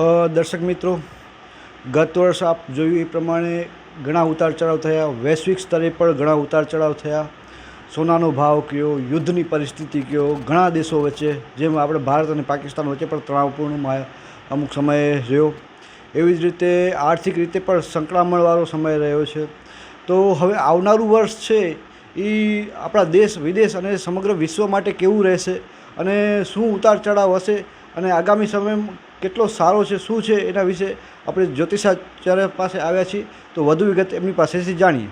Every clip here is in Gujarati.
દર્શક મિત્રો, ગત વર્ષ આપ જોયું એ પ્રમાણે ઘણા ઉતાર ચઢાવ થયા, વૈશ્વિક સ્તરે પણ ઘણા ઉતાર ચઢાવ થયા. સોનાનો ભાવ કયો, યુદ્ધની પરિસ્થિતિ કયો, ઘણા દેશો વચ્ચે, જેમ આપણે ભારત અને પાકિસ્તાન વચ્ચે પણ તણાવપૂર્ણ અમુક સમયે રહ્યો. એવી જ રીતે આર્થિક રીતે પણ સંકળામણવાળો સમય રહ્યો છે. તો હવે આવનારું વર્ષ છે એ આપણા દેશ, વિદેશ અને સમગ્ર વિશ્વ માટે કેવું રહેશે અને શું ઉતાર ચઢાવ હશે અને આગામી સમય કેટલો સારો છે, શું છે એના વિશે આપણે જ્યોતિષાચાર્ય પાસે આવ્યા છીએ. તો વધુ વિગત એમની પાસેથી જાણીએ.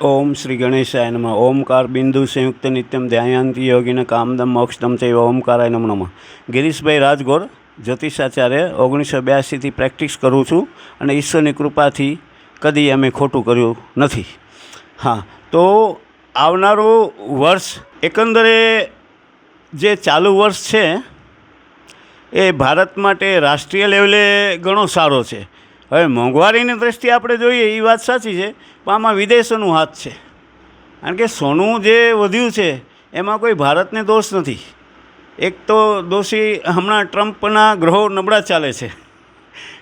ઓમ શ્રી ગણેશાય નમઃ. ઓમકાર બિંદુ સંયુક્ત નિત્યમ ધ્યાયાંતિ યોગીને કામદમ મોક્ષદમ ચૈવ ઓમકારાય નમ નમઃ. ગિરીશભાઈ રાજગોર, જ્યોતિષાચાર્ય, ઓગણીસો બ્યાસીથી પ્રેક્ટિસ કરું છું અને ઈશ્વરની કૃપાથી કદી અમે ખોટું કર્યું નથી. હા, તો આવનારું વર્ષ એકંદરે જે ચાલુ વર્ષ છે એ ભારત માટે રાષ્ટ્રીય લેવલે ઘણો સારો છે. હવે મોંઘવારીની દ્રષ્ટિએ આપણે જોઈએ એ વાત સાચી છે, પણ આમાં વિદેશોનું હાથ છે. કારણ કે સોનું જે વધ્યું છે, એમાં કોઈ ભારતને દોષ નથી. એક તો દોષી હમણાં ટ્રમ્પના ગ્રહો નબળા ચાલે છે.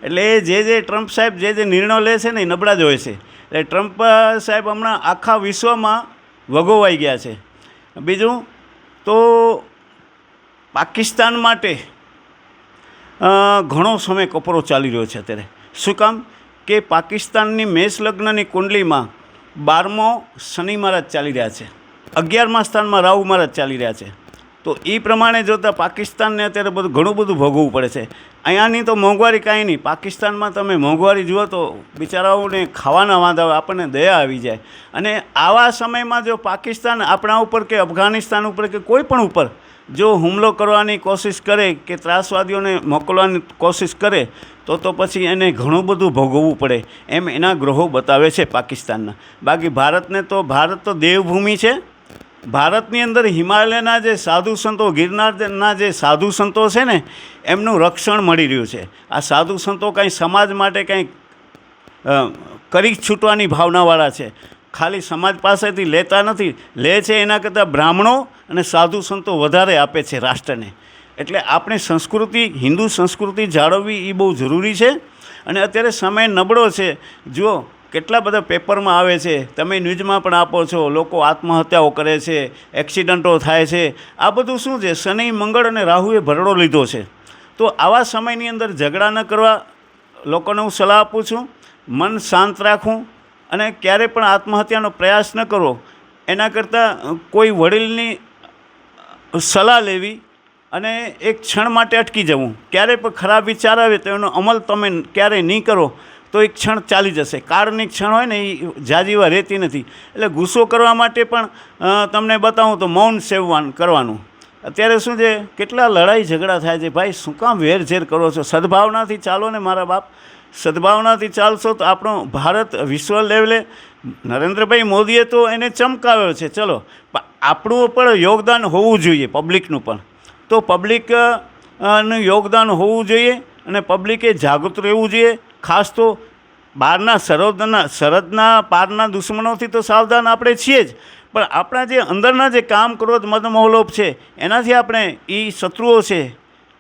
એટલે જે જે ટ્રમ્પ સાહેબ જે જે નિર્ણયો લે છે ને એ નબળા જ હોય છે. એટલે ટ્રમ્પ સાહેબ હમણાં આખા વિશ્વમાં વગોવાઈ ગયા છે. બીજું તો પાકિસ્તાન માટે ઘણો સમય કપરો ચાલી રહ્યો છે અત્યારે. શું કામ? કે પાકિસ્તાનની મેષ લગ્નની કુંડલીમાં બારમો શનિ મહારાજ ચાલી રહ્યા છે. અગિયારમા સ્થાનમાં રાહુ મહારાજ ચાલી રહ્યા છે. તો એ પ્રમાણે જોતાં પાકિસ્તાનને અત્યારે બધું ઘણું બધું ભોગવવું પડે છે. અહીંયાની તો મોંઘવારી કાંઈ નહીં. પાકિસ્તાનમાં તમે મોંઘવારી જુઓ તો બિચારાઓને ખાવાના વાંધા આવે આપણને દયા આવી જાય. અને આવા સમયમાં જો પાકિસ્તાન આપણા ઉપર કે અફઘાનિસ્તાન ઉપર કે કોઈ પણ ઉપર જો હુમલો કરવાની કોશિશ કરે કે ત્રાસવાદીઓને મોકલવાની કોશિશ કરે, તો તો પછી એને ઘણું બધું ભોગવવું પડે. એમ એના ગ્રહો બતાવે છે પાકિસ્તાનના. બાકી ભારતને તો, ભારત તો દેવભૂમિ છે. ભારતની અંદર હિમાલયના જે સાધુ સંતો, ગિરનારના જે સાધુ સંતો છે ને, એમનું રક્ષણ મળી રહ્યું છે. આ સાધુ સંતો કાંઈ સમાજ માટે કાંઈ કરી છૂટવાની ભાવનાવાળા છે. ખાલી સમાજ પાસેથી લેતા નથી, લે છે એના કરતાં બ્રાહ્મણો અને સાધુ સંતો વધારે આપે છે રાષ્ટ્રને. એટલે આપણે સંસ્કૃતિ, હિન્દુ સંસ્કૃતિ જાળવવી એ બહુ જરૂરી છે. અને અત્યારે સમય નબળો છે. જુઓ, કેટલા બધા પેપરમાં આવે છે. તમે ન્યૂઝમાં પણ આપો છો, લોકો આત્મહત્યાઓ કરે છે, એક્સિડન્ટો થાય છે. આ બધું શું છે? શનિ, મંગળ અને રાહુએ ભરડો લીધો છે. તો આવા સમયની અંદર ઝઘડા ન કરવા લોકોને હું સલાહ આપું છું. મન શાંત રાખવું. અને ક્યારે પણ આત્મહત્યાનો પ્રયાસ ન કરવો એના કરતાં કોઈ વડીલની સલાહ લેવી અને એક ક્ષણ માટે અટકી જવું. ક્યારે પણ ખરાબ વિચાર આવે તો એનો અમલ તમે ક્યારેય નહીં કરો, તો એક ક્ષણ ચાલી જશે. કાળની ક્ષણ હોય ને એ જાજીવા રહેતી નથી. એટલે ગુસ્સો કરવા માટે પણ તમને બતાવું તો મૌન સેવવાન કરવાનું. અત્યારે શું છે, કેટલા લડાઈ ઝઘડા થાય છે, ભાઈ શું કામ વેરઝેર કરો છો? સદભાવનાથી ચાલો ને મારા બાપ. સદભાવનાથી ચાલશો તો આપણો ભારત વિશ્વ લેવલે નરેન્દ્રભાઈ મોદીએ તો એને ચમકાવ્યો છે. ચલો આપણું પણ યોગદાન હોવું જોઈએ પબ્લિકનું પણ. તો પબ્લિકનું યોગદાન હોવું જોઈએ અને પબ્લિકે જાગૃત રહેવું જોઈએ, ખાસ તો બહારના સરહદના સરહદના પારના દુશ્મનોથી તો સાવધાન આપણે છીએ જ. પણ આપણા જે અંદરના જે કામ ક્રોધ, મદ, મોહલોપ છે, એનાથી આપણે એ શત્રુઓ છે,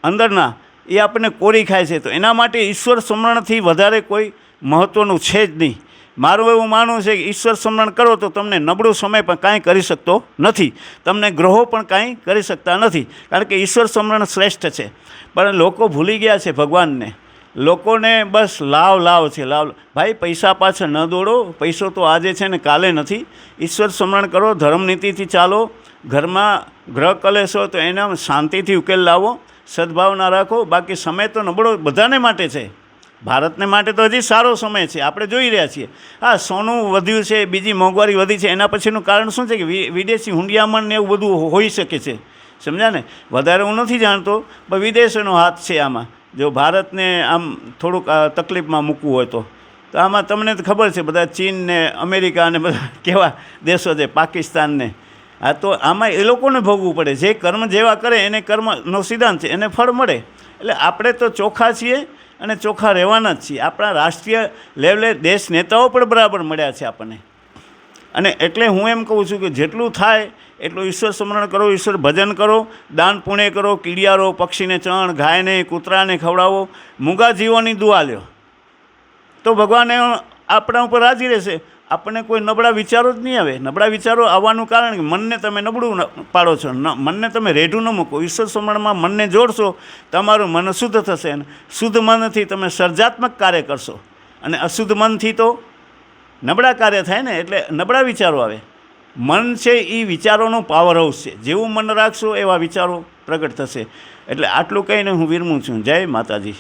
અંદરના, એ આપણને કોરી ખાય છે. તો એના માટે ઈશ્વર સ્મરણથી વધારે કોઈ મહત્ત્વનું છે જ નહીં. મારું એવું માનવું છે કે ઈશ્વર સ્મરણ કરો તો તમને નબળો સમય પણ કાંઈ કરી શકતો નથી. તમને ગ્રહો પણ કાંઈ કરી શકતા નથી. કારણ કે ઈશ્વર સ્મરણ શ્રેષ્ઠ છે. પણ લોકો ભૂલી ગયા છે ભગવાનને. લોકોને બસ લાવ લાવ છે, લાવ. ભાઈ, પૈસા પાછળ ન દોડો. પૈસો તો આજે છે ને કાલે નથી. ઈશ્વર સ્મરણ કરો, ધર્મનીતિથી ચાલો. ઘરમાં ગ્રહ કલેશો તો એના શાંતિથી ઉકેલ લાવો. સદભાવના રાખો. બાકી સમય તો નબળો બધાને માટે છે. ભારતને માટે તો હજી સારો સમય છે. આપણે જોઈ રહ્યા છીએ. હા સોનું વધ્યું છે, બીજી મોંઘવારી વધી છે. એના પછીનું કારણ શું છે કે વિદેશી હુંડિયામણ ને એવું બધું હોઈ શકે છે. સમજ્યા ને? વધારે હું નથી જાણતો, પણ વિદેશોનો હાથ છે આમાં. જો ભારતને આમ થોડુંક તકલીફમાં મૂકવું હોય તો. તો આમાં તમને તો ખબર છે, બધા ચીન ને અમેરિકા ને બધા કેવા દેશો છે પાકિસ્તાનને હા, તો આમાં એ લોકોને ભોગવવું પડે. જે કર્મ જેવા કરે, એને કર્મનો સિદ્ધાંત છે, એને ફળ મળે. એટલે આપણે તો ચોખ્ખા છીએ અને ચોખ્ખા રહેવાના જ છીએ. આપણા રાષ્ટ્રીય લેવલે દેશ નેતાઓ પણ બરાબર મળ્યા છે આપણને. અને એટલે હું એમ કહું છું કે જેટલું થાય, એટલું ઈશ્વર સ્મરણ કરો, ઈશ્વર ભજન કરો, દાન પુણ્ય કરો, કીડિયારો, પક્ષીને ચણ, ગાયને, કૂતરાને ખવડાવો, મૂંગા જીવોની દુઆ લ્યો. તો ભગવાન આપણા ઉપર રાજી રહેશે. આપણને કોઈ નબળા વિચારો જ નહીં આવે. નબળા વિચારો આવવાનું કારણ કે મનને તમે નબળું પાડો છો. મનને તમે રેઢું ન મૂકો. ઈશ્વર સ્મરણમાં મનને જોડશો, તમારું મન શુદ્ધ થશે અને શુદ્ધ મનથી તમે સર્જાત્મક કાર્ય કરશો. અને અશુદ્ધ મનથી તો નબળા કાર્ય થાય ને એટલે નબળા વિચારો આવે. મન છે એ વિચારોનો પાવર હાઉસ છે. જેવું મન રાખશો એવા વિચારો પ્રગટ થશે. એટલે આટલું કહીને હું વિરમું છું. જય માતાજી.